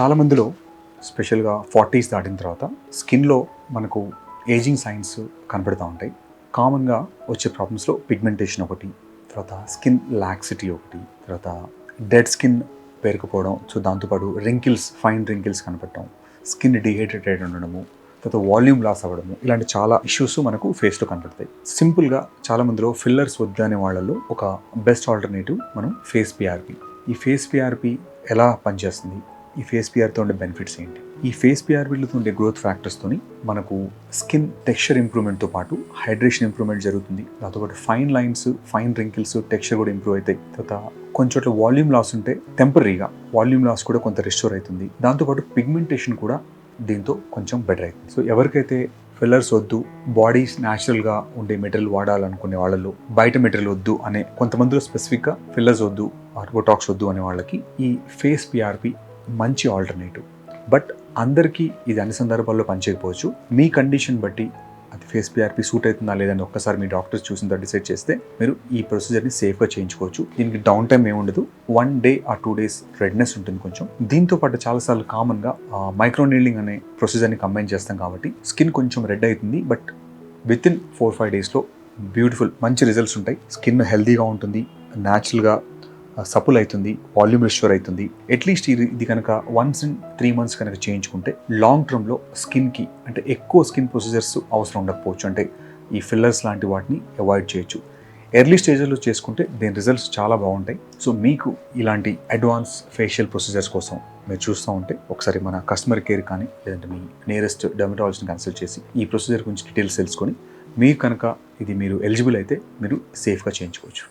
చాలా మందిలో స్పెషల్గా ఫార్టీస్ దాటిన తర్వాత స్కిన్లో మనకు ఏజింగ్ సైన్స్ కనపడుతూ ఉంటాయి. కామన్గా వచ్చే ప్రాబ్లమ్స్లో పిగ్మెంటేషన్ ఒకటి తర్వాత స్కిన్ లాక్సిటీ ఒకటి తర్వాత డెడ్ స్కిన్ పేరుకుపోవడం సో దాంతోపాటు రింకిల్స్ ఫైన్ రింకిల్స్ కనపడటం స్కిన్ డిహైడ్రేటెడ్ ఉండడము తర్వాత వాల్యూమ్ లాస్ అవ్వడము ఇలాంటి చాలా ఇష్యూస్ మనకు ఫేస్లో కనపడతాయి. సింపుల్గా చాలా మందిలో ఫిల్లర్స్ వద్దనే వాళ్ళలో ఒక బెస్ట్ ఆల్టర్నేటివ్ మనం ఫేస్ పిఆర్పి. ఈ ఫేస్ పిఆర్పి ఎలా పనిచేస్తుంది? ఈ ఫేస్ పిఆర్తో ఉండే బెనిఫిట్స్ ఏంటి? ఈ ఫేస్ పిఆర్పిలతో ఉండే గ్రోత్ ఫ్యాక్టర్స్తోని మనకు స్కిన్ టెక్స్చర్ ఇంప్రూవ్మెంట్తో పాటు హైడ్రేషన్ ఇంప్రూవ్మెంట్ జరుగుతుంది. దాంతోపాటు fine lines fine wrinkles texture కూడా ఇంప్రూవ్ అవుతాయి. తర్వాత కొంచెం చోట్ల వాల్యూమ్ లాస్ ఉంటే టెంపరీగా వాల్యూమ్ లాస్ కూడా కొంత రిస్టోర్ అవుతుంది. దాంతోపాటు పిగ్మెంటేషన్ కూడా దీంతో కొంచెం బెటర్ అవుతుంది. సో ఎవరికైతే ఫిల్లర్స్ వద్దు బాడీస్ న్యాచురల్గా ఉండే మెటీరియల్ వాడాలనుకునే వాళ్ళలో బయట మెటీరియల్ వద్దు అనే కొంతమందిలో స్పెసిఫిక్గా ఫిల్లర్స్ వద్దు బొటాక్స్ వద్దు అనే వాళ్ళకి ఈ ఫేస్ పిఆర్పి మంచి ఆల్టర్నేటివ్. బట్ అందరికీ ఇది అన్ని సందర్భాల్లో పనిచేయకపోవచ్చు. మీ కండిషన్ బట్టి అది ఫేస్ పిఆర్పి సూట్ అవుతుందా లేదని ఒక్కసారి మీ డాక్టర్స్ చూసిన తర్వాత డిసైడ్ చేస్తే మీరు ఈ ప్రొసీజర్ని సేఫ్గా చేయించుకోవచ్చు. దీనికి డౌన్ టైం ఏమి ఉండదు. వన్ డే ఆ టూ డేస్ రెడ్నెస్ ఉంటుంది కొంచెం. దీంతో పాటు చాలాసార్లు కామన్గా మైక్రో నీలింగ్ అనే ప్రొసీజర్ని కంబైన్ చేస్తాం కాబట్టి స్కిన్ కొంచెం రెడ్ అవుతుంది. But with in four five డేస్లో బ్యూటిఫుల్ మంచి రిజల్ట్స్ ఉంటాయి. స్కిన్ హెల్దీగా ఉంటుంది. న్యాచురల్గా సపుల్ అవుతుంది వాల్యూమ్ రిస్టోర్ అవుతుంది. అట్లీస్ట్ ఇది ఇది కనుక వన్స్ ఇన్ త్రీ మంత్స్ కనుక చేయించుకుంటే లాంగ్ టర్మ్లో స్కిన్కి అంటే ఎక్కువ స్కిన్ ప్రొసీజర్స్ అవసరం ఉండకపోవచ్చు. అంటే ఈ ఫిల్లర్స్ లాంటి వాటిని అవాయిడ్ చేయొచ్చు. ఎర్లీ స్టేజ్లో చేసుకుంటే దీని రిజల్ట్స్ చాలా బాగుంటాయి. సో మీకు ఇలాంటి అడ్వాన్స్ ఫేషియల్ ప్రొసీజర్స్ కోసం మీరు చూస్తూ ఉంటే ఒకసారి మన కస్టమర్ కేర్ కానీ లేదంటే మీ నియరెస్ట్ డెర్మటాలజీని కన్సల్ట్ చేసి ఈ ప్రొసీజర్ గురించి డీటెయిల్స్ తెలుసుకొని మీరు కనుక ఇది మీరు ఎలిజిబుల్ అయితే మీరు సేఫ్గా చేయించుకోవచ్చు.